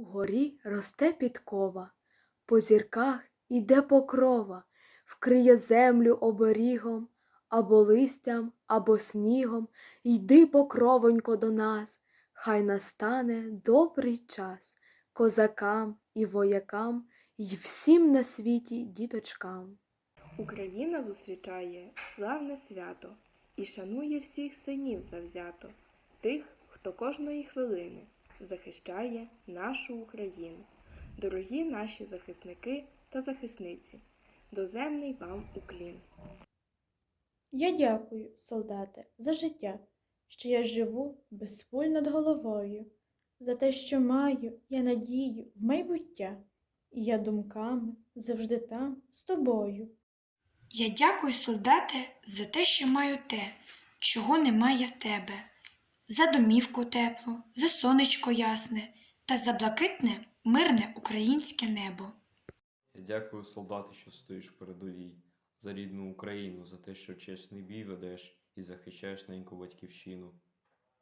Угорі росте підкова, по зірках іде покрова, вкриє землю оберігом, або листям, або снігом, йди, покровонько, до нас, хай настане добрий час козакам і воякам, і всім на світі діточкам. Україна зустрічає славне свято і шанує всіх синів завзято, тих, хто кожної хвилини захищає нашу Україну. Дорогі наші захисники та захисниці, доземний вам уклін. Я дякую, солдате, за життя, що я живу без пуль над головою, за те, що маю я надію в майбуття, і я думками завжди там з тобою. Я дякую, солдате, за те, що маю те, чого немає в тебе, за домівку теплу, за сонечко ясне та за блакитне, мирне українське небо. Я дякую, солдати, що стоїш в передовій, за рідну Україну, за те, що чесний бій ведеш і захищаєш неньку батьківщину.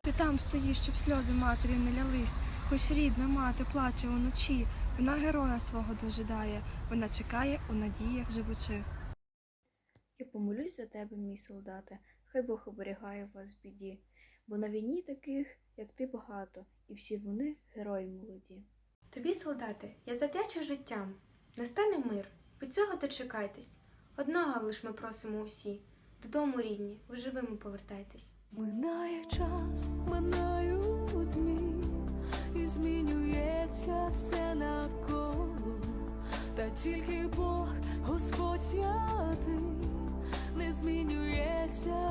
Ти там стоїш, щоб сльози матері не лялись, хоч рідна мати плаче уночі, вона героя свого дожидає, вона чекає у надіях живучи. Я помолюсь за тебе, мій солдате, хай Бог оберігає вас в біді, бо на війні таких, як ти, багато, і всі вони герої молоді. Тобі, солдати, я завдячу життям. Настане мир, від цього дочекайтесь. Одного лиш ми просимо усі. Додому, рідні, ви живими повертайтесь. Минає час, минають дні, і змінюється все навколо, та тільки Бог, Господь святий, не змінюється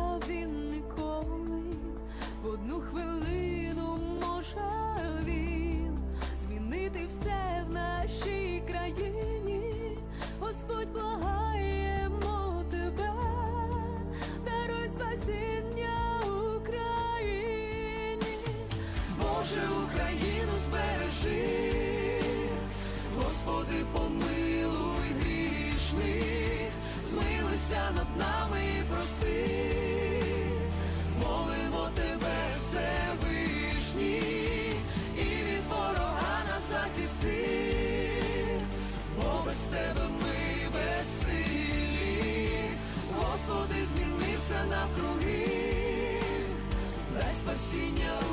Господь благаємо тебе, даруй спасіння Україні, Боже, Україну збережи, Господи, помилуй грішних, змилися над нами і прости. Signore.